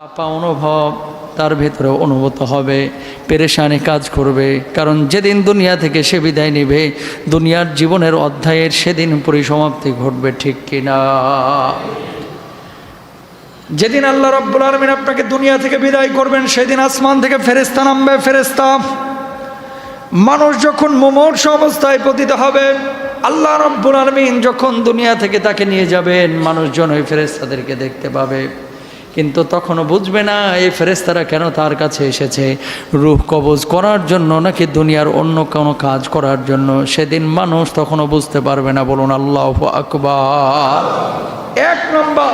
আপা অনুভব, তার ভেতরে অনুভূত হবে, পেরেশানি কাজ করবে। কারণ যেদিন দুনিয়া থেকে সে বিদায় নেবে, দুনিয়ার জীবনের অধ্যায়ের সেদিন পরিসমাপ্তি ঘটবে, ঠিক কিনা? যেদিন আল্লাহ রব্বুল আলমিন আপনাকে দুনিয়া থেকে বিদায় করবেন, সেদিন আসমান থেকে ফেরেস্তা নামবে ফেরেস্তা মানুষ যখন মোমর্ষ অবস্থায় পতিত হবে, আল্লাহ রব্বুল আলমিন যখন দুনিয়া থেকে তাকে নিয়ে যাবেন, মানুষজন ওই ফেরেস্তাদেরকে দেখতে পাবে। কিন্তু তখনও বুঝবে না এই ফেরেস্তারা কেন তার কাছে এসেছে? রুহ কবজ করার জন্য নাকি দুনিয়ার অন্য কোনো কাজ করার জন্য? সেদিন মানুষ তখনও বুঝতে পারবে না, বলুন, আল্লাহ আকবার। এক নম্বর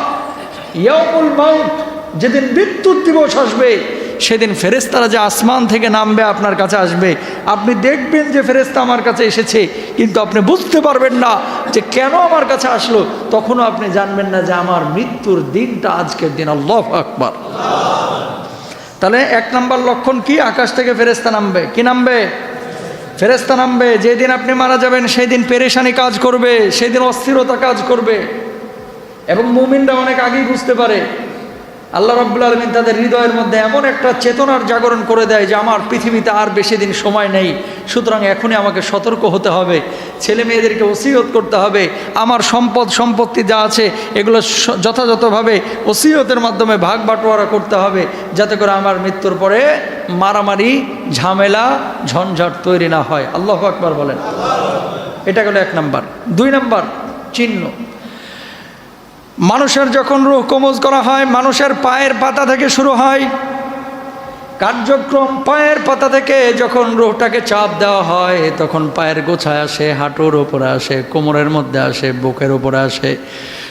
ইয়ামুল মাউথ যেদিন বিদ্যুৎ দিবস আসবে সেদিন ফেরেস্তারা যে আসমান থেকে নামবে আপনার কাছে আসবে। আপনি দেখবেন যে ফেরেস্তা আমার কাছে এসেছে, কিন্তু আপনি বুঝতে পারবেন না যে কেন আমার কাছে আসলো। তখনও আপনি জানবেন না যে আমার মৃত্যুর দিনটা আজকের দিন। আল্লাহ আকবর। তাহলে এক নম্বর লক্ষণ কি? আকাশ থেকে ফেরেস্তা নামবে। কি নামবে? ফেরেস্তা নামবে। যেদিন আপনি মারা যাবেন সেই দিন পেরেশানি কাজ করবে সেই দিন অস্থিরতা কাজ করবে। এবং মুমিনরা অনেক আগেই বুঝতে পারে আল্লাহ রব্বুল আলমিন তাদের হৃদয়ের মধ্যে এমন একটা চেতনার জাগরণ করে দেয় যে আমার পৃথিবীতে আর বেশি দিন সময় নেই, সুতরাং এখনই আমাকে সতর্ক হতে হবে, ছেলে মেয়েদেরকে ওসিয়ত করতে হবে, আমার সম্পদ, সম্পত্তি যা আছে এগুলো যথাযথভাবে ওসিয়তের মাধ্যমে ভাগ বাটোয়ারা করতে হবে, যাতে করে আমার মৃত্যুর পরে মারামারি, ঝামেলা, ঝঞ্ঝাট তৈরি না হয়। আল্লাহ আকবার বলেন। এটা গেল এক নাম্বার। দুই নাম্বার, চিহ্ন। মানুষের যখন রুহ কমজ করা হয়, মানুষের পায়ের পাতা থেকে শুরু হয়। কার্যক্রম পায়ের পাতা থেকে যখন রোহটাকে চাপ দেওয়া হয়, তখন পায়ের গোছায় আসে, হাঁটুর ওপরে আসে, কোমরের মধ্যে আসে, বুকের ওপরে আসে।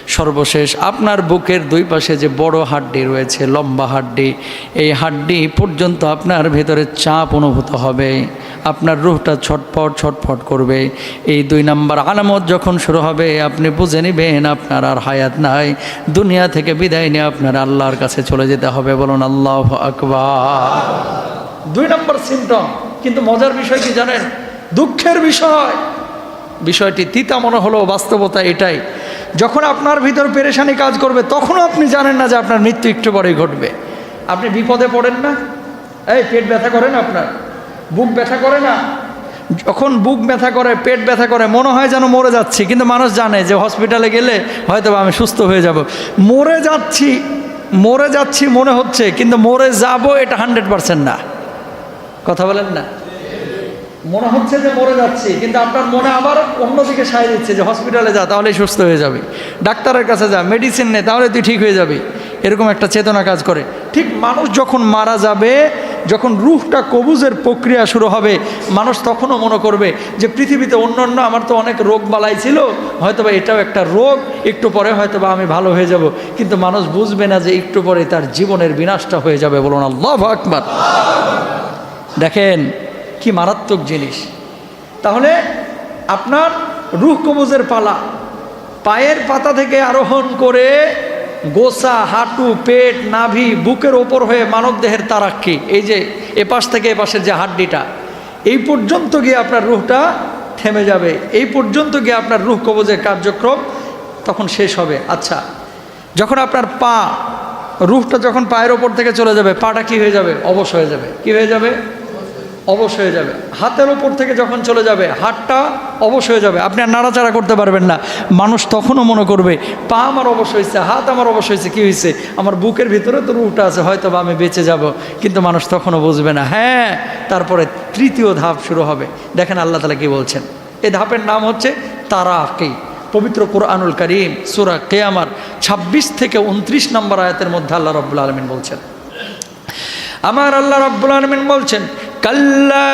সর্বশেষ, আপনার বুকের দুই পাশে যে বড় হাড্ডি রয়েছে, লম্বা হাড্ডি, এই হাড্ডি পর্যন্ত আপনার ভেতরে চাপ অনুভূত হবে। আপনার রুহটা ছটফট ছটফট করবে। এই দুই নাম্বার আলামত যখন শুরু হবে, আপনি বুঝে নেবেন, আপনার আর হায়াত নাই। দুনিয়া থেকে বিদায় নিয়ে আপনার আল্লাহর কাছে চলে যেতে হবে। বলুন, আল্লাহ আকবার। দুই নম্বর সিমটম কিন্তু মজার বিষয় কি জানেন? দুঃখের বিষয়। বিষয়টি তিতা মনে হলো, বাস্তবতা এটাই। যখন আপনার ভিতর পেরেশানি কাজ করবে, তখনও আপনি জানেন না যে আপনার মৃত্যু একটু পরেই ঘটবে। আপনি বিপদে পড়েন না। এই, পেট ব্যথা করেন আপনার? বুক ব্যথা করে না? যখন বুক ব্যথা করে, পেট ব্যথা করে, মনে হয় যেন মরে যাচ্ছি, কিন্তু মানুষ জানে যে হসপিটালে গেলে হয়তো আমি সুস্থ হয়ে যাব। মরে যাচ্ছি মরে যাচ্ছি মনে হচ্ছে, কিন্তু মরে যাব এটা হান্ড্রেড পারসেন্ট না। কথা বলেন না। মনে হচ্ছে যে মরে যাচ্ছে, কিন্তু আপনার মনে আবার অন্যদিকে সায় দিচ্ছে যে হসপিটালে যা তাহলে সুস্থ হয়ে যাবে। ডাক্তারের কাছে যা মেডিসিন নে, তাহলে তুই ঠিক হয়ে যাবি। এরকম একটা চেতনা কাজ করে। ঠিক মানুষ যখন মারা যাবে, যখন রুহটা কবুজের প্রক্রিয়া শুরু হবে, মানুষ তখনও মনে করবে যে পৃথিবীতে অন্য অন্য আমার তো অনেক রোগ বালাই ছিল, হয়তোবা এটাও একটা রোগ, একটু পরে হয়তোবা আমি ভালো হয়ে যাব। কিন্তু মানুষ বুঝবে না যে একটু পরে তার জীবনের বিনাশটা হয়ে যাবে বলুন আল্লাহ আকবার। দেখেন কি মারাত্মক জিনিস। তাহলে আপনার রুহ কবজের পালা, পায়ের পাতা থেকে আরোহণ করে গোসা, হাঁটু, পেট, নাভি, বুকের ওপর হয়ে মানবদেহের তারাক্কি, এই যে এপাশ থেকে এপাশের যে হাড্ডিটা, এই পর্যন্ত গিয়ে আপনার রুহটা থেমে যাবে। এই পর্যন্ত গিয়ে আপনার রুহ কবজের কার্যক্রম তখন শেষ হবে। আচ্ছা যখন আপনার পা, রুহটা যখন পায়ের ওপর থেকে চলে যাবে, পাটা কি হয়ে যাবে? অবশ হয়ে যাবে। কি হয়ে যাবে? অবশ হয়ে যাবে। হাতের ওপর থেকে যখন চলে যাবে, হাতটা অবশ হয়ে যাবে। আপনি আর নাড়াচাড়া করতে পারবেন না। মানুষ তখনও মনে করবে, পা আমার অবশ হয়েছে, হাত আমার অবশ হয়েছে, কী হয়েছে? আমার বুকের ভিতরে তো রুহটা আছে হয়তো বা আমি বেঁচে যাব। কিন্তু মানুষ তখনও বুঝবে না। হ্যাঁ তারপরে তৃতীয় ধাপ শুরু হবে। দেখেন আল্লাহ তালা কি বলছেন। এই ধাপের নাম হচ্ছে তারাকি। পবিত্র কোরআনুল করিম, সুরা কেয়ামার ২৬ থেকে উনত্রিশ নম্বর আয়াতের মধ্যে আল্লাহ রব্বুল আলমিন বলছেন। আমার আল্লাহ রব্বুল আলমিন বলছেন কাল্লা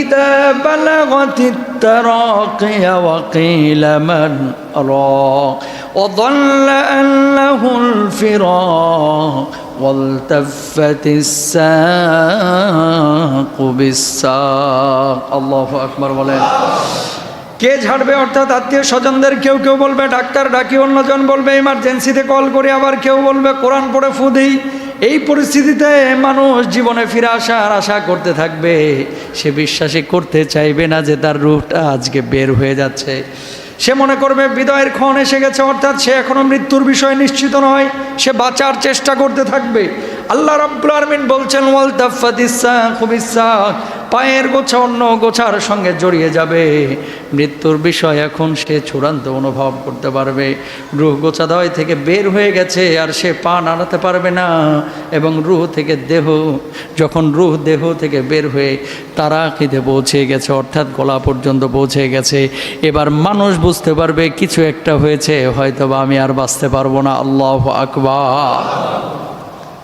ইদা বালাগতি التراقي وقيل من راق وظل أنه الفراق والتفت الساق بالساق الله أكبر বলেন কে ঝাড়বে অর্থাৎ আত্মীয় স্বজনদের কেউ কেউ বলবে ডাক্তার ডাকি অন্যজন বলবে ইমার্জেন্সিতে কল করে আবার কেউ বলবে কোরআন পড়ে ফু দিই এই পরিস্থিতিতে মানুষ জীবনে ফিরে আসার আশা করতে থাকবে। সে বিশ্বাসী করতে চাইবে না যে তার রুহটা আজকে বের হয়ে যাচ্ছে। সে মনে করবে বিদায়ের ক্ষণ এসে গেছে, অর্থাৎ সে এখনও মৃত্যুর বিষয়ে নিশ্চিত নয়। সে বাঁচার চেষ্টা করতে থাকবে। আল্লাহ রাব্বুল আলামিন বলছেন, ওয়াল তাফাতিসা খুবিসা পায়ের গোছা অন্য গোছার সঙ্গে জড়িয়ে যাবে। মৃত্যুর বিষয় এখন সে চূড়ান্ত অনুভব করতে পারবে। রুহ গোছাদয় থেকে বের হয়ে গেছে আর সে পা নাড়াতে পারবে না এবং রুহ থেকে দেহ, যখন রুহ দেহ থেকে বের হয়ে তারা খিদে পৌঁছে গেছে, অর্থাৎ গলা পর্যন্ত পৌঁছে গেছে, এবার মানুষ বুঝতে পারবে কিছু একটা হয়েছে হয়তো বা আমি আর বাঁচতে পারব না। আল্লাহ আকবার।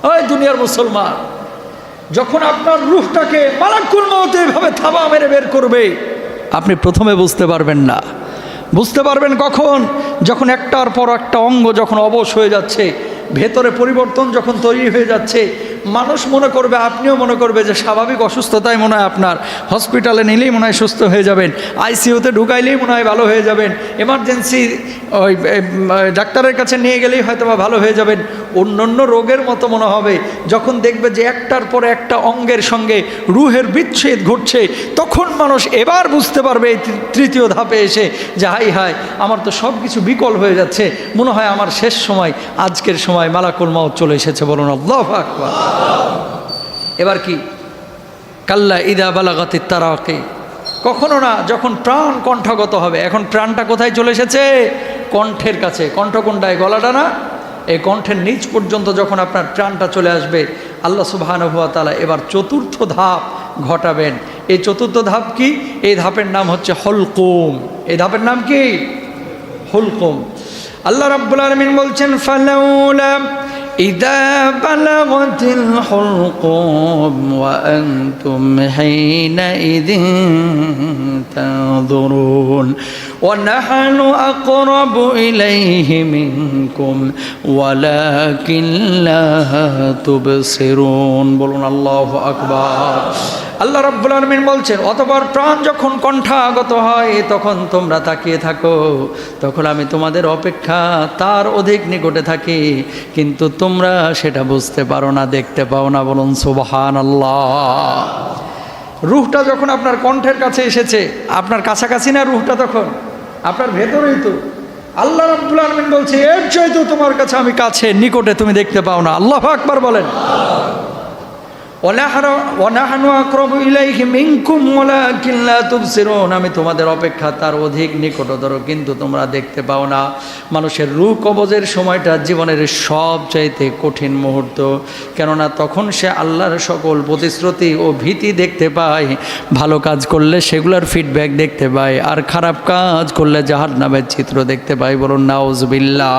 ওই দুনিয়ার মুসলমান, যখন আপনার রুহটাকে মালাকুল মতো এভাবে থাবা মেরে বের করবে, আপনি প্রথমে বুঝতে পারবেন না। বুঝতে পারবেন কখন? যখন একটার পর একটা অঙ্গ যখন অবশ হয়ে যাচ্ছে, ভেতরে পরিবর্তন যখন তৈরি হয়ে যাচ্ছে মানুষ মনে করবে, আপনিও মনে করবে যে স্বাভাবিক অসুস্থতাই মনে হয় আপনার। হসপিটালে নিলেই মনে হয় সুস্থ হয়ে যাবেন, আইসিইউতে ঢুকাইলেই মনে হয় ভালো হয়ে যাবেন, এমার্জেন্সি ওই ডাক্তারের কাছে নিয়ে গেলেই হয়তো বা ভালো হয়ে যাবেন। অন্য অন্য রোগের মতো মনে হবে, যখন দেখবে যে একটার পর একটা অঙ্গের সঙ্গে রুহের বিচ্ছেদ ঘটছে, তখন মানুষ এবার বুঝতে পারবে এই তৃতীয় ধাপে এসে যে হাই হাই, আমার তো সব কিছু বিকল হয়ে যাচ্ছে। মনে হয় আমার শেষ সময়, আজকের সময় মালাকুল মাউত চলে এসেছে, বলুন আল্লাহ আকবার। এবার কি? কাল্লা ইদা বালাগাতি তারাকে। কখনো না, যখন প্রাণ কণ্ঠগত হবে, এখন প্রাণটা কোথায় চলে এসেছে? কণ্ঠের কাছে। কণ্ঠ কোনটায়? গলাটা না? এই কণ্ঠের নিচ পর্যন্ত যখন আপনার প্রাণটা চলে আসবে, আল্লাহ সুবাহানুভুয়া তালা এবার চতুর্থ ধাপ ঘটাবেন। এই চতুর্থ ধাপ কি? এই ধাপের নাম হচ্ছে হলকুম। এই ধাপের নাম কি? হুলকুম। আল্লাহ রাব্বুল আলামিন বলছেন, ফালাউলা ইদা বালাগাতিল হুলকুম ওয়া আনতুম হিনাইযিন নাহনু আকরাবু ইলাইহি মিনকুম ওয়ালাকিন লা তুবসিরুন বলুন, আল্লাহু আকবার। আল্লাহ রাব্বুল আলামিন বলছেন, অতঃপর প্রাণ যখন কণ্ঠাগত হয়, তখন তোমরা তাকিয়ে থাকো। তখন আমি তোমাদের অপেক্ষা তার অধিক নিকটে থাকি, কিন্তু তোমরা সেটা বুঝতে পারো না, দেখতে পাও না। বলুন সুবহান আল্লাহ রুহটা যখন আপনার কণ্ঠের কাছে এসেছে, আপনার কাছাকাছি না রুহটা তখন? আপনার ভেতরেই তো। আল্লাহ রাব্বুল আলামিন বলছে, এর চাইতেও তোমার কাছে আমি কাছে নিকটে তুমি দেখতে পাও না। আল্লাহ আকবার বলেন। আমি তোমাদের অপেক্ষা তার অধিক নিকটতর, কিন্তু তোমরা দেখতে পাও না। মানুষের রূহ কবজের সময়টা জীবনের সবচাইতে কঠিন মুহূর্ত। কেননা তখন সে আল্লাহর সকল প্রতিশ্রুতি ও ভীতি দেখতে পায়, ভালো কাজ করলে সেগুলোর ফিডব্যাক দেখতে পায়, আর খারাপ কাজ করলে জাহাজ নামের চিত্র দেখতে পায় বলুন, নাউজবিল্লাহ।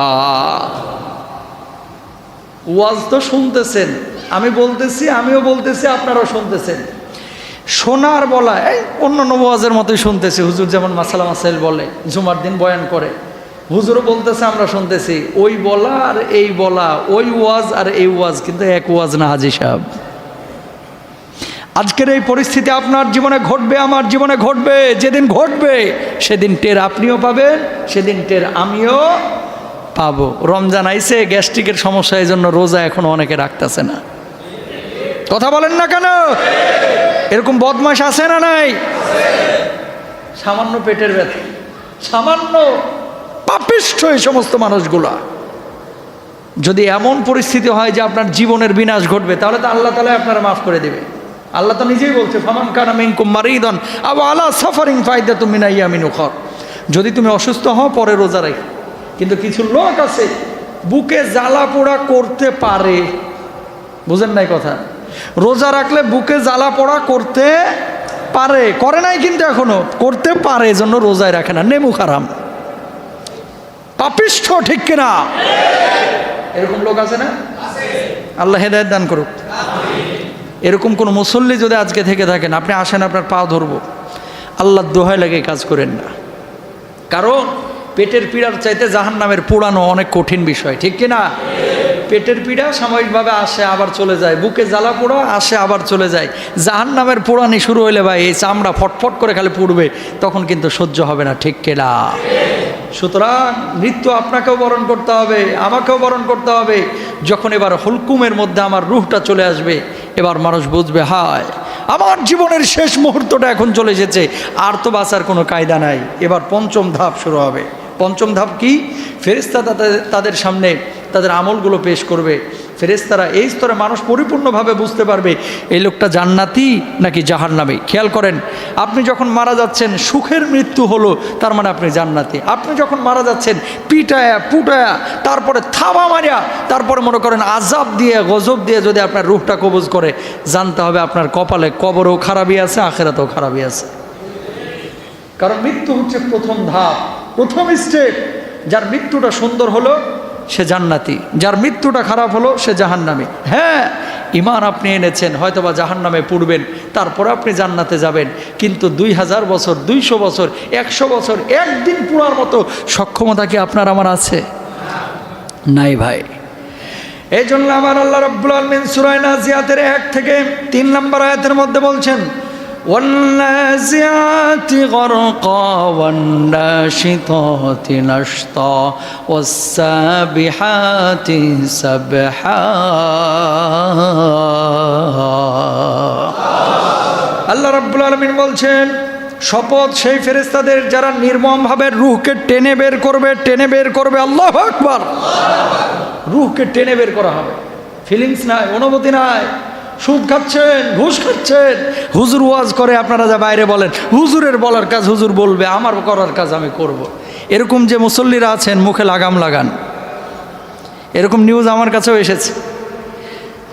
ওয়াজ তো শুনতেছেন আমি বলতেছি, আমিও বলতেছি, আপনারাও শুনতেছেন। শোনার বলা, এই অন্য ওয়াজের মতোই শুনতেছি, হুজুর যেমন মাসালা মাসাইল বলে, জুমার দিন বয়ান করে। হুজুরও বলতেছে, আমরা শুনতেছি, ওই বলা আর এই বলা, ওই ওয়াজ আর এই ওয়াজ, কিন্তু এক ওয়াজ না হাজি সাহেব। আজকের এই পরিস্থিতি আপনার জীবনে ঘটবে, আমার জীবনে ঘটবে, যেদিন ঘটবে, সেদিন টের আপনিও পাবেন, সেদিন টের আমিও পাবো। রমজান আইসে গ্যাস্ট্রিকের সমস্যা এই জন্য রোজা এখন অনেকে রাখতেছে না। কথা বলেন না কেন? এরকম বদমাস আছে না নাই? সামান্য পেটের ব্যথা, সামান্য পাপিষ্ঠ এই সমস্ত মানুষগুলা। যদি এমন পরিস্থিতি হয় যে আপনার জীবনের বিনাশ ঘটবে, তাহলে তো আল্লাহ তালা আপনারা মাফ করে দেবে। আল্লাহ তো নিজেই বলছে, ফামান কানা মিনকুম মারিদন আবু আলা সাফারিং ফায়দা তুমি না ইয়ামিনু খর যদি তুমি অসুস্থ হও, পরে রোজা রাখি। কিন্তু কিছু লোক আছে, বুকে জ্বালা পোড়া করতে পারে। বুঝেন নাই কথা? রোজা রাখলে বুকে জ্বালা পড়া করতে পারে। করে নাই কিন্তু এখনও। করতে পারে, এজন্য রোজায় রাখে না। নেমু খারাম। পাপিষ্ঠ, ঠিক কিনা? এরকম লোক আছে না? আল্লাহ হেদায়ত দান করুক। এরকম কোন মুসল্লি যদি আজকে থেকে থাকেন, আপনি আসেন, আপনার পা ধরবো। আল্লাহর দোহায় লাগে কাজ করেন না। কারণ পেটের পীড়ার চাইতে জাহান নামের পোড়ানো অনেক কঠিন বিষয়, ঠিক কিনা? পেটের পীড়া সাময়িকভাবে আসে, আবার চলে যায়। বুকে জ্বালা পোড়া, আসে, আবার চলে যায়। জাহান নামের পোড়ানি শুরু হইলে ভাই, এই চামড়া ফটফট করে খালি পুড়বে, তখন কিন্তু সহ্য হবে না, ঠিক কেনা? সুতরাং মৃত্যু আপনাকেও বরণ করতে হবে, আমাকেও বরণ করতে হবে। যখন এবার হুলকুমের মধ্যে আমার রুহটা চলে আসবে, এবার মানুষ বুঝবে, হায়, আমার জীবনের শেষ মুহূর্তটা এখন চলে এসেছে, আর তো বাঁচার কোনো কায়দা নাই। এবার পঞ্চম ধাপ শুরু হবে। পঞ্চম ধাপ কি? ফেরিস্তা তাদের তাদের সামনে তাদের আমলগুলো পেশ করবে। ফেরেস্তারা এই স্তরে মানুষ পরিপূর্ণভাবে বুঝতে পারবে, এই লোকটা জান্নাতি নাকি জাহান্নামী? খেয়াল করেন, আপনি যখন মারা যাচ্ছেন, সুখের মৃত্যু হলো, তার মানে আপনি জান্নাতি। আপনি যখন মারা যাচ্ছেন, পিটায়া, পুটায়া, তারপরে থাবা মারিয়া, তারপরে মনে করেন আজাব দিয়ে, গজব দিয়ে যদি আপনার রুহটা কবজ করে, জানতে হবে আপনার কপালে কবরও খারাপই আছে, আখেরাতেও খারাপই আছে। কারণ মৃত্যু হচ্ছে প্রথম ধাপ, প্রথম স্টেপ যার মৃত্যুটা সুন্দর হলো সে জান্নাতি। যার মৃত্যুটা খারাপ হলো, সে জাহান্নামী। হ্যাঁ ইমান আপনি এনেছেন, হয়তোবা জাহান্নামে পড়বেন, তারপর আপনি জান্নাতে যাবেন। কিন্তু দুই হাজার বছর, দুইশো বছর, একশো বছর, একদিন পুরার মতো সক্ষমতা কি আপনার আমার আছে? নাই ভাই। এই জন্য আমার আল্লাহ রব্বুল আলমিন সুরায় নাজিয়াতের এক থেকে তিন নম্বর আয়াতের মধ্যে বলছেন والنازعات غرقا والناشطات نشطا والسابحات سبحا আল্লাহ রাব্বুল আলমিন বলছেন শপথ সেই ফেরেস্তাদের যারা নির্মমভাবে রুহকে টেনে বের করবে টেনে বের করবে আল্লাহ আকবার রুহকে টেনে বের করা হবে ফিলিংস নাই অনুভূতি নাই সুদ খাচ্ছেন, ঘুষ খাচ্ছেন। হুজুর ওয়াজ করে, আপনারা যা বাইরে বলেন, হুজুরের বলার কাজ হুজুর বলবে, আমার করার কাজ আমি করব। এরকম যে মুসল্লিরা আছেন, মুখে লাগাম লাগান। এরকম নিউজ আমার কাছেও এসেছে।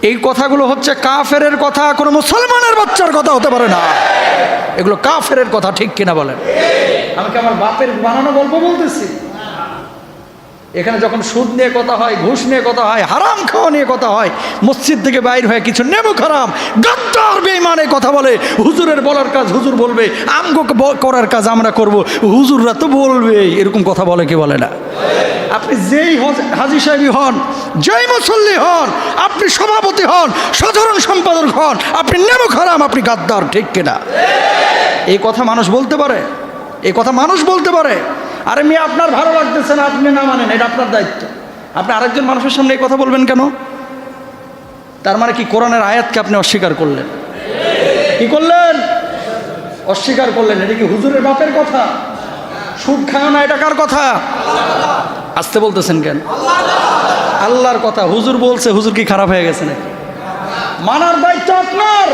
এই কথাগুলো হচ্ছে কাফেরের কথা, কোনো মুসলমানের বাচ্চার কথা হতে পারে না। এগুলো কাফেরের কথা ঠিক কিনা বলেন? আমি আমার বাপের বানানো গল্প বলতেছি? এখানে যখন সুদ নিয়ে কথা হয়, ঘুষ নিয়ে কথা হয়, হারাম খাওয়া নিয়ে কথা হয়, মসজিদ থেকে বাইর হয়ে কিছু নেব খারাম, গাদ্দার বেইমানে কথা বলে, হুজুরের বলার কাজ হুজুর বলবে, আমগো করার কাজ আমরা করব, হুজুররা তো বলবে, এরকম কথা বলে কি বলে না? আপনি যেই হজ- সাহেবই হন, যেই মুসল্লি হন, আপনি সভাপতি হন, সাধারণ সম্পাদক হন, আপনি নেব খারাম, আপনি গাদ্দার, ঠিক কিনা? এই কথা মানুষ বলতে পারে, এই কথা মানুষ বলতে পারে আরে মেয়ে, আপনার ভালো লাগতেছে না, আপনি না মানেন, এটা আপনার দায়িত্ব। আপনি আরেকজন মানুষের সামনে এই কথা বলবেন কেন? তার মানে কি কোরআনের আয়াতকে আপনি অস্বীকার করলেন? কি করলেন? অস্বীকার করলেন, এটা কি হুজুরের বাপের কথা? সুদ খায় না, এটা কার কথা? আসতে বলতেছেন কেন? আল্লাহর কথা, হুজুর বলছে, হুজুর কি খারাপ হয়ে গেছে নাকি? মানার দায়িত্ব আপনার।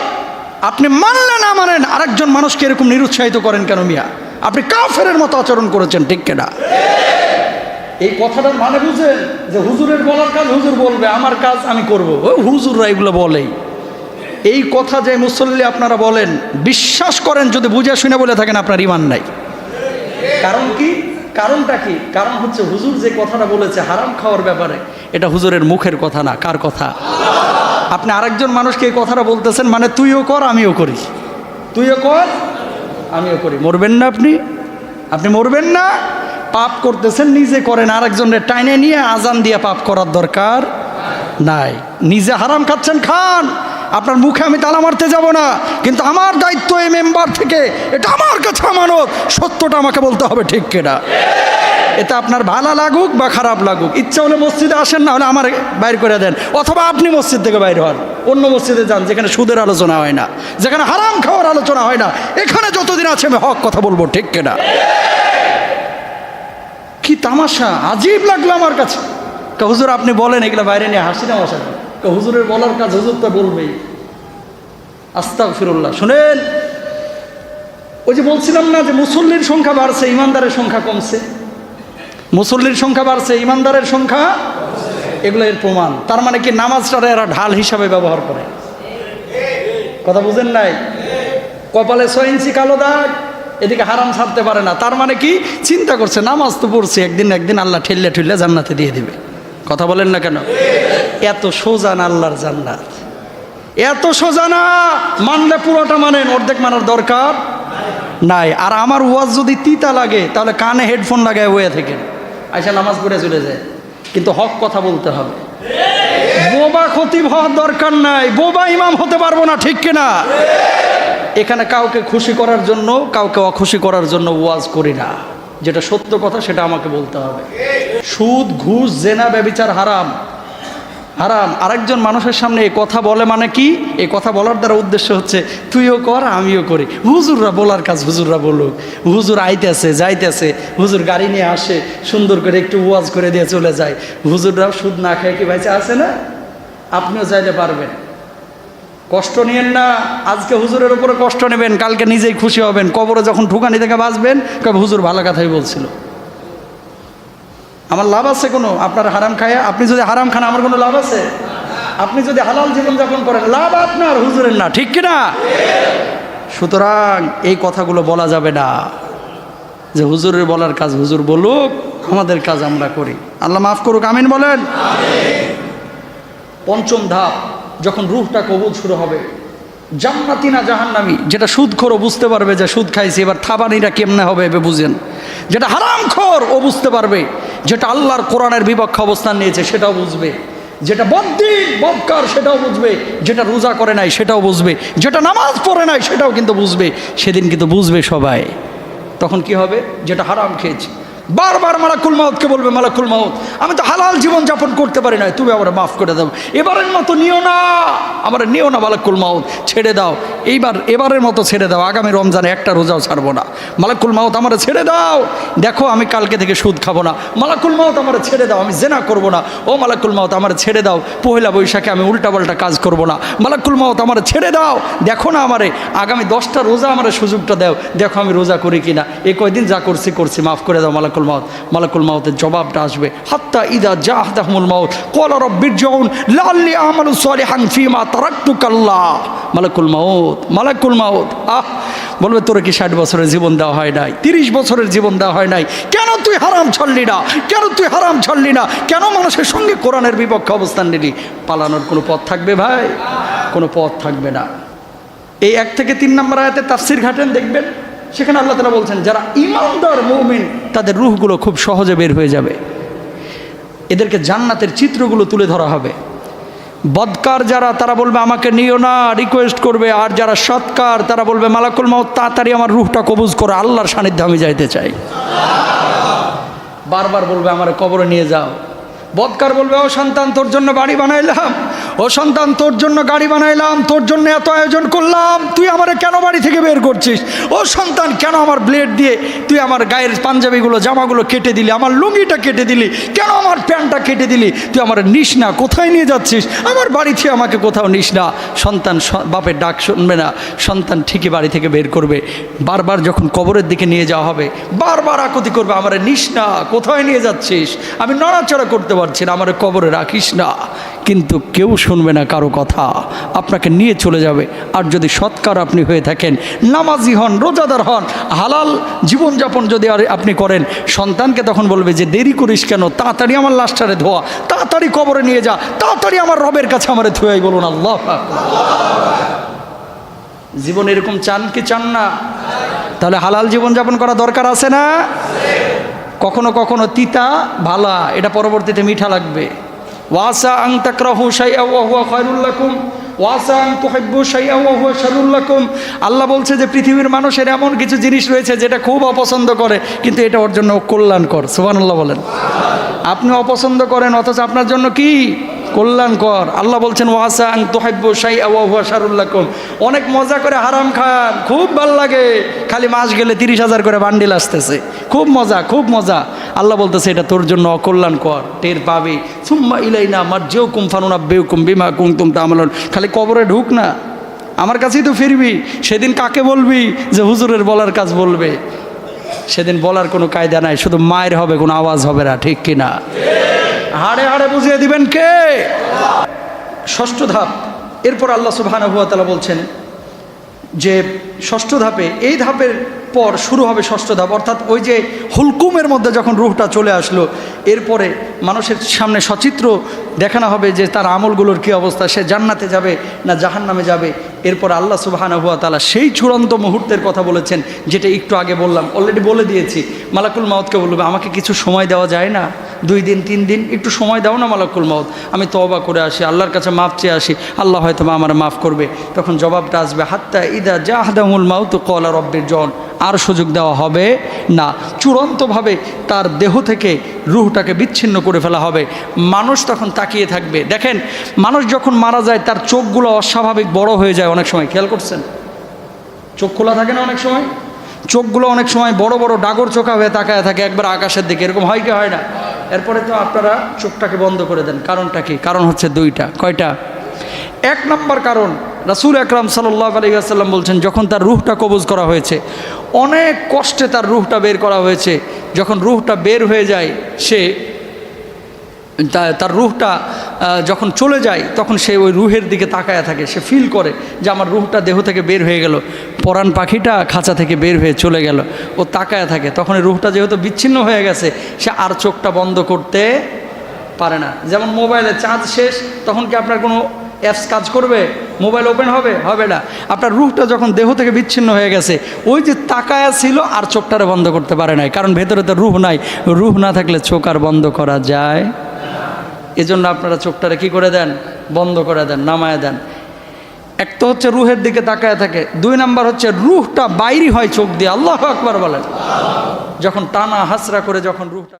আপনি মানলে না মানেন, আরেকজন মানুষকে এরকম নিরুৎসাহিত করেন কেন মিয়া? আপনি কাফেরের মতো আচরণ করেছেন, ঠিক কেনা? এই কথাটার মানে বুঝেন যে হুজুরের বলার কাজ হুজুর বলবে, আমার কাজ আমি করব। হুজুররা এগুলো বলেই। এই কথা যে মুসল্লি আপনারা বলেন, বিশ্বাস করেন যদি বুঝে শুনে বলে থাকেন, আপনার ইমান নাই। কারণ কি? কারণটা কি? কারণ হচ্ছে হুজুর যে কথাটা বলেছে হারাম খাওয়ার ব্যাপারে, এটা হুজুরের মুখের কথা না, কার কথা? আপনি আরেকজন মানুষকে এই কথাটা বলতেছেন মানে তুইও কর, আমিও করি। তুইও কর আমিও করি। মরবেন না আপনি? আপনি মরবেন না। পাপ করতেছেন, নিজে করেন। আরেকজনের টাইনে নিয়ে আজান দিয়ে পাপ করার দরকার নাই। নিজে হারাম খাচ্ছেন, খান। আপনার মুখে আমি তালা মারতে যাব না। কিন্তু আমার দায়িত্ব এই মেম্বার থেকে, এটা আমার কাছে আমানত। সত্যটা আমাকে বলতে হবে, ঠিক কেনা? এটা আপনার ভালো লাগুক বা খারাপ লাগুক। ইচ্ছা হলে মসজিদে আসেন, না হলে আমার বাইর করে দেন। অথবা আপনি মসজিদ থেকে বাইর হন, অন্য মসজিদে যান, যেখানে সুদের আলোচনা হয় না, যেখানে হারাম খাওয়ার আলোচনা হয় না। এখানে যতদিন আছে আমি হক কথা বলব, ঠিক কেনা? কি তামাশা? আজীব লাগল আমার কাছে। হুজুর, আপনি বলেন, এগুলো বাইরে নিয়ে হাসি তামাশা হুজুরের বলার কাজ হুজুর তো বলবেই। আস্তাক ফিরুল্লাহ শুনেন? ওই যে বলছিলাম না যে মুসল্লির সংখ্যা বাড়ছে, ইমানদারের সংখ্যা কমছে। মুসল্লির সংখ্যা বাড়ছে, ইমানদারের সংখ্যা, এগুলো এর প্রমাণ। তার মানে কি নামাজটা এরা ঢাল হিসাবে ব্যবহার করে। কথা বুঝেন নাই? কপালে ছয় ইঞ্চি কালো দাগ, এদিকে হারাম ছাড়তে পারে না। তার মানে কি? চিন্তা করছে, নামাজ তো পড়ছে, একদিন একদিন আল্লাহ ঠেললে ঠেললে জান্নাতে দিয়ে দিবে। কথা বলেন না কেন? এত সোজা না আল্লাহর জান্নাত। এত সোজা না, মানলে পুরোটা মানেন, অর্ধেক মানার দরকার নাই। আর আমার ওয়াজ যদি তিতা লাগে, তাহলে কানে হেডফোন লাগায় ওয়ে থেকে আইসা নামাজ পড়ে চলে যায়। কিন্তু হক কথা বলতে হবে। বোবা খতিব হওয়ার দরকার নাই। বোবা ইমাম হতে পারব না, ঠিক কিনা? এখানে কাউকে খুশি করার জন্য, কাউকে অখুশি করার জন্য ওয়াজ করি না। যেটা সত্য কথা, সেটা আমাকে বলতে হবে। সুদ, ঘুষ, জেনা, ব্যবিচার হারাম। হারাম। আরেকজন মানুষের সামনে এই কথা বলে মানে কি? এই কথা বলার দ্বারা উদ্দেশ্য হচ্ছে, তুইও কর, আমিও করি। হুজুররা বলার কাজ হুজুররা বলুক। হুজুর আইতেছে, যাইতেছে, হুজুর গাড়ি নিয়ে আসে, সুন্দর করে একটু ওয়াজ করে দিয়ে চলে যায়। হুজুররাও সুদ না খেয়ে কি ভাইছে আছে না? আপনিও চাইলে পারবেন। কষ্ট নিয়েন না। আজকে হুজুরের উপরে কষ্ট নেবেন, কালকে নিজেই খুশি হবেন। কবরে যখন ঠুকানি থেকে বাঁচবেন, কবে হুজুর ভালো কথাই বলছিল। আমার লাভ আছে কোনো? আপনার হারাম খায়? আপনি যদি হারাম খান, আমার কোনো লাভ আছে? আপনি যদি হালাল জীবনযাপন করেন, লাভ আপনার, হুজুরের না, ঠিক কিনা? সুতরাং এই কথাগুলো বলা যাবে না। যে হুজুরের বলার কাজ হুজুর বলুক, আমাদের কাজ আমরা করি। আল্লাহ মাফ করুক, আমিন বলেন? পঞ্চম ধাপ, যখন রুহটা কবুল শুরু হবে, জান্নাতি না জাহান্নামি? যেটা সুদ ও বুঝতে পারবে যে সুদ খাইছি, এবার থাবানিটা কেমনে হবে এবে বুঝেন। যেটা হারাম খোর, ও বুঝতে পারবে। যেটা আল্লাহর কোরআনের বিপক্ষে অবস্থান নিয়েছে, সেটাও বুঝবে। যেটা বদ্দিন, বদকার, সেটাও বুঝবে। যেটা রোজা করে নাই, সেটাও বুঝবে। যেটা নামাজ পড়ে নাই, সেটাও কিন্তু বুঝবে। সেদিন কিন্তু বুঝবে সবাই। তখন কি হবে? যেটা হারাম খেয়েছি। বারবার মালাকুল মাউতকে বলবে, মালাকুল মাউত, আমি তো হালাল জীবন যাপন করতে পারি না তুমি আমার মাফ করে দাও। এবারের মতো নিও না, আমার নিও না মালাকুল মাউত, ছেড়ে দাও। এইবার, এবারের মতো ছেড়ে দাও, আগামী রমজানে একটা রোজাও ছাড়বো না। মালাকুল মাউত, আমার ছেড়ে দাও। দেখো, আমি কালকে থেকে সুদ খাব না। মালাকুল মাউত, আমার ছেড়ে দাও, আমি জেনা করব না। ও মালাকুল মাউত, আমার ছেড়ে দাও। পহেলা বৈশাখে আমি উল্টাপাল্টা কাজ করব না। মালাকুল মাউত, আমার ছেড়ে দাও। দেখো না আমারে, আগামী দশটা রোজা আমার সুযোগটা দাও। দেখো আমি রোজা করি কিনা। এই কয়দিন যা করছি করছি, মাফ করে দাও মালাকুল মাউত, মালাকুল মাউতের জবাবটা আসবে। হাত্তা ইদা জাহদাহমুল মাউত কল রব্বির জাউন লাল্লি আমালু সলিহান ফিমা তারাক্তুকাল্লাহ মালাকুল মাউত মালাকুল মাউত, আহ, বলবে তোর কি ষাট বছরের জীবন দেওয়া হয় নাই, তিরিশ বছরের জীবন দেওয়া হয় নাই, কেন তুই হারাম ছাড়লি না? কেন তুই হারাম ছাড়লি না? কেন মানুষের সঙ্গে কোরআনের বিপক্ষে অবস্থান নিলি? পালানোর কোনো পথ থাকবে ভাই? কোনো পথ থাকবে না। এই এক থেকে তিন নম্বর আয়াতে তাফসির ঘাটেন, দেখবেন সেখানে আল্লাহ তালা বলছেন, যারা ইমানদার মৌমিন, তাদের রুহগুলো খুব সহজে বের হয়ে যাবে। এদেরকে জান্নাতের চিত্রগুলো তুলে ধরা হবে। বদকার যারা, তারা বলবে, আমাকে নিও না রিকোয়েস্ট করবে। আর যারা সৎকার, তারা বলবে, মালাকুল মাও তাড়াতাড়ি আমার রুহটা কবুজ করে, আল্লাহর সান্নিধ্যে আমি যাইতে চাই। বারবার বলবে, আমার কবরে নিয়ে যাও। বদকার বলবে, ও সন্তান, তোর জন্য বাড়ি বানাইলাম। ও সন্তান, তোর জন্য গাড়ি বানাইলাম, তোর জন্য এত আয়োজন করলাম, তুই আমারে কেন বাড়ি থেকে বের করছিস? ও সন্তান, কেন আমার ব্লেড দিয়ে তুই আমার গায়ের পাঞ্জাবিগুলো, জামাগুলো কেটে দিলি, আমার লুঙ্গিটা কেটে দিলি? কেন আমার প্যান্টটা কেটে দিলি? তুই আমার নিস না, কোথায় নিয়ে যাচ্ছিস? আমার বাড়ি থেকে আমাকে কোথাও নিস না। সন্তান বাপের ডাক শুনবে না। সন্তান ঠিকই বাড়ি থেকে বের করবে। বারবার যখন কবরের দিকে নিয়ে যাওয়া হবে, বারবার আকুতি করবে, আমার নিস না, কোথায় নিয়ে যাচ্ছিস? আমি নড়াচড়া করতে পারছি না, আমার কবরে রাখিস না। কিন্তু কেউ শুনবে না কারও কথা। আপনাকে নিয়ে চলে যাবে। আর যদি সৎকার আপনি হয়ে থাকেন, নামাজি হন, রোজাদার হন, হালাল জীবনযাপন যদি আর আপনি করেন, সন্তানকে তখন বলবে যে, দেরি করিস কেন? তাড়াতাড়ি আমার লাশটারে ধোয়া, তাড়াতাড়ি কবরে নিয়ে যা, তাড়াতাড়ি আমার রবের কাছে আমারে ধুয়াই বলুন আল্লাহ। জীবন এরকম চান কি চান না? তাহলে হালাল জীবনযাপন করা দরকার আছে না? কখনো কখনো তিতা, ভালা, এটা পরবর্তীতে মিঠা লাগবে। ওয়াসা আং তাকরাহু হুয়া ওয়াসা আং আল্লাহ বলছে যে পৃথিবীর মানুষের এমন কিছু জিনিস রয়েছে যেটা খুব অপছন্দ করে, কিন্তু এটা ওর জন্য কল্যাণকর। সুবহানাল্লাহ বলেন। আপনি অপছন্দ করেন, অথচ আপনার জন্য কি? কল্যাণকর। আল্লাহ বলছেন, ওয়াসা তোহাব্য সাই শারুল্লাকুম অনেক মজা করে হারাম খান, খুব ভালো লাগে। খালি মাস গেলে তিরিশ হাজার করে বান্ডিল আসতেছে। খুব মজা খুব মজা। আল্লাহ বলতেছে, এটা তোর জন্য অকল্যাণকর, টের পাবি। সুম্মা ইলাই না আমার যেও কুম ফানুনা বেউ কুম বিমা কুম তুম তামলন। খালি কবরে ঢুক না। আমার কাছেই তো ফিরবি। সেদিন কাকে বলবি যে হুজুরের বলার কাজ বলবে? সেদিন বলার কোনো কায়দা নাই, শুধু মায়ের হবে কোনো আওয়াজ হবে না, ঠিক কিনা? হাড়ে হাড়ে বুঝিয়ে দিবেন কে? ষষ্ঠ ধাপ। এরপর আল্লাহ সুবাহানুয়াতালা বলছেন যে ষষ্ঠ ধাপে, এই ধাপের পর শুরু হবে ষষ্ঠ ধাপ। অর্থাৎ ওই যে হুলকুমের মধ্যে যখন রুহটা চলে আসলো, এরপরে মানুষের সামনে সচিত্র দেখানো হবে যে তার আমলগুলোর কী অবস্থা, সে জান্নাতে যাবে না জাহান্নামে যাবে। এরপর আল্লাহ সুবাহানা হুয়া তালা সেই চূড়ান্ত মুহূর্তের কথা বলেছেন, যেটা একটু আগে বললাম অলরেডি বলে দিয়েছি। মালাকুল মাউতকে বলবে, আমাকে কিছু সময় দেওয়া যায় না? দুই দিন, তিন দিন? একটু সময় দাও না মালাকুল মাউত। আমি তবা করে আসি, আল্লাহর কাছে মাফ চেয়ে আসি। আল্লাহ হয়তো আমার মাফ করবে। তখন জবাবটা আসবে, হাত্তা ইদা জাহাদামুল মাউত কলা রব্বের জন। আর সুযোগ দেওয়া হবে না। চূড়ান্তভাবে তার দেহ থেকে রুহটাকে বিচ্ছিন্ন করে ফেলা হবে। মানুষ তখন তাকিয়ে থাকবে। দেখেন, মানুষ যখন মারা যায়, তার চোখগুলো অস্বাভাবিক বড় হয়ে যায় অনেক সময়। খেয়াল করছেন? চোখ খোলা থাকে না অনেক সময়? চোখগুলো অনেক সময় বড় বড় ডাগর চোখা হয়ে তাকায় থাকে একবার আকাশের দিকে। এরকম হয় কি, হয় না? এরপরে তো আপনারা চোখটাকে বন্ধ করে দেন। কারণটা কি? কারণ হচ্ছে দুইটা। কয়টা? এক নম্বর কারণ রাসুল আকরাম সাল্লাহ আলী আসাল্লাম বলছেন, যখন তার রুহটা কবজ করা হয়েছে, অনেক কষ্টে তার রুহটা বের করা হয়েছে। যখন রুহটা বের হয়ে যায়, সে তার রুহটা যখন চলে যায়, তখন সে ওই রুহের দিকে তাকায়া থাকে। সে ফিল করে যে আমার রুহটা দেহ থেকে বের হয়ে গেল। পরাণ পাখিটা খাঁচা থেকে বের হয়ে চলে গেল। ও তাকায়া থাকে। তখন রুহটা যেহেতু বিচ্ছিন্ন হয়ে গেছে, সে আর চোখটা বন্ধ করতে পারে না। যেমন মোবাইলে চার্জ শেষ, তখন কি আপনার কোনো অ্যাপস কাজ করবে মোবাইল ওপেন হবে হবে না। আপনার রুহটা যখন দেহ থেকে বিচ্ছিন্ন হয়ে গেছে, ওই যে তাকায়া ছিল আর চোখটারে বন্ধ করতে পারে নাই। কারণ ভেতরে তো রুহ নাই। রুহ না থাকলে চোখ আর বন্ধ করা যায়। এজন্য আপনারা চোখটারে কি করে দেন? বন্ধ করে দেন, নামায় দেন। এক তো হচ্ছে রুহের দিকে তাকায় থাকে। দুই নাম্বার হচ্ছে রুহটা বাইরি হয় চোখ দিয়ে। আল্লাহ আকবার বলেন। যখন টানা হাসরা করে যখন রুহটা